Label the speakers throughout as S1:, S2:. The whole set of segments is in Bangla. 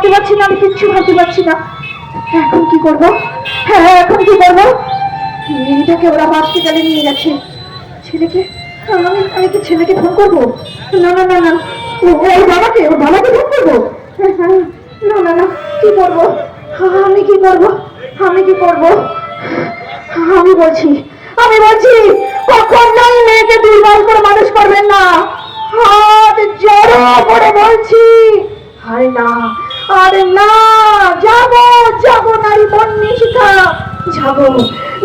S1: আমি কিচ্ছু ভাবতে পারছি না। এখন কি করব? হ্যাঁ এখন কি করব? মেয়েটাকে ওরা হসপিটালে নিয়ে গেছে। ছেলেকে? আমি আমি কি ছেলেকে ফোন করব। না না না না ওর বাবাকে ওর বাবাকে ফোন করব। হ্যাঁ, হ্যাঁ, না না না কি করব? আমি কি করব? আমি কি করব? আমি বলছি আমি বলছি কখনোই মেয়েকে দুর্বল করে মানুষ করবেন না। হাত জড়ো করে বলছি। আরে না আরে না, যাব যাব নারী বন্যী শিখা যাব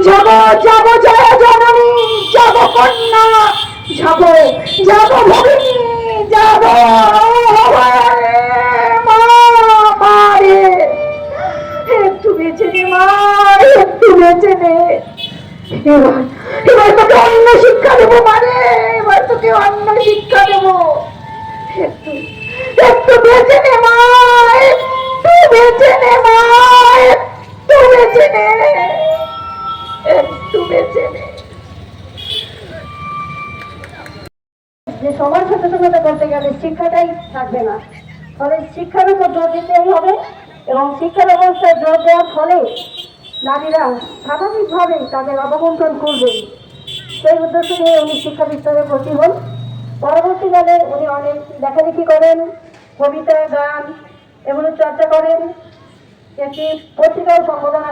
S1: যাব যাব জয় জননী, যাব কন্যা। যাব যাব ভগিনী, যাব একটু বেঁচে নে, মা, একটু এবার এবার তোকে অন্য শিক্ষা দেবো মানে
S2: যে সবার সচেতনতা করতে গেলে শিক্ষাটাই থাকবে না। ফলে শিক্ষার উপর জোর দিতেই হবে এবং শিক্ষা ব্যবস্থায় জোর দেওয়ার ফলে নারীরা স্বাভাবিকভাবেই তাদের অবমন্থন করবে। সেই উদ্দেশ্য নিয়ে উনি শিক্ষা বিস্তারে ভর্তি হন। পরবর্তীকালে উনি অনেক লেখালেখি করেন, কবিতা, গান, এগুলো চর্চা করেন। একটি পত্রিকাও সম্বোধনা